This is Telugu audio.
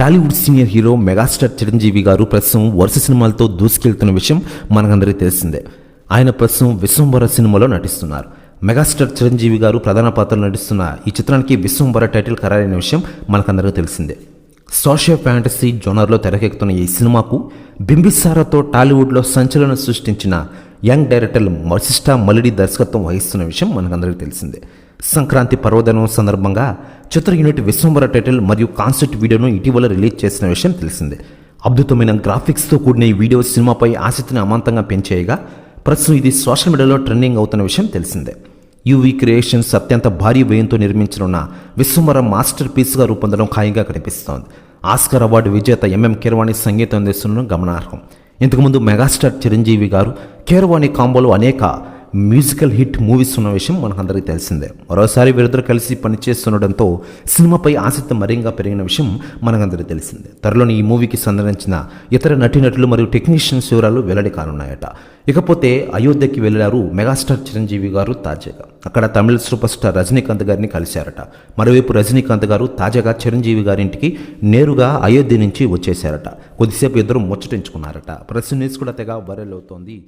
Tollywood senior hero megastar Chiranjeevi garu ప్రస్తుతం వరుస సినిమాలతో దూసుకెళ్తున్న విషయం మనకందరికీ తెలిసిందే. ఆయన ప్రస్తుతం విశ్వంబర సినిమాలో నటిస్తున్నారు. మెగాస్టార్ చిరంజీవి గారు ప్రధాన పాత్రలో నటిస్తున్న ఈ చిత్రానికి విశ్వంబర టైటిల్ ఖరారైన విషయం మనకందరికీ తెలిసిందే. సోషల్ ఫ్యాంటసీ జోనర్లో తెరకెక్కుతున్న ఈ సినిమాకు బింబిసారాతో టాలీవుడ్లో సంచలనం సృష్టించిన యంగ్ డైరెక్టర్ మర్సిస్టా మలిడి దర్శకత్వం వహిస్తున్న విషయం మనకందరికీ తెలిసిందే. సంక్రాంతి పర్వదినం సందర్భంగా చిత్ర యూనిట్ విశ్వంబర టైటిల్ మరియు కాన్సెప్ట్ వీడియోను ఇటీవల రిలీజ్ చేసిన విషయం తెలిసిందే. అద్భుతమైన గ్రాఫిక్స్తో కూడిన ఈ వీడియో సినిమాపై ఆసక్తిని అమాంతంగా పెంచేయగా ప్రస్తుతం ఇది సోషల్ మీడియాలో ట్రెండింగ్ అవుతున్న విషయం తెలిసిందే. యూవీ క్రియేషన్స్ అత్యంత భారీ వ్యయంతో నిర్మించనున్న విశ్వంబర మాస్టర్ పీస్గా రూపొందడం ఖాయంగా కనిపిస్తోంది. ఆస్కర్ అవార్డు విజేత ఎంఎం కీరవాణి సంగీతం అందిస్తుండడం గమనార్హం. ఇంతకుముందు మెగాస్టార్ చిరంజీవి గారు కీరవాణి కాంబోలో అనేక మ్యూజికల్ హిట్ మూవీస్ ఉన్న విషయం మనకందరికీ తెలిసిందే. మరోసారి వీరిద్దరు కలిసి పనిచేస్తుండడంతో సినిమాపై ఆసక్తి మరింగా పెరిగిన విషయం మనకందరికీ తెలిసిందే. త్వరలోని ఈ మూవీకి సంబంధించిన ఇతర నటీనటులు మరియు టెక్నీషియన్స్ వివరాలు వెల్లడి కానున్నాయట. ఇకపోతే అయోధ్యకి వెళ్ళారు మెగాస్టార్ చిరంజీవి గారు తాజాగా. అక్కడ తమిళ సూపర్ స్టార్ రజనీకాంత్ గారిని కలిశారట. మరోవైపు రజనీకాంత్ గారు తాజాగా చిరంజీవి గారింటికి నేరుగా అయోధ్య నుంచి వచ్చేశారట. కొద్దిసేపు ఇద్దరు ముచ్చటించుకున్నారట. ప్రెస్ న్యూస్ కూడా తెగ వైరల్ అవుతోంది.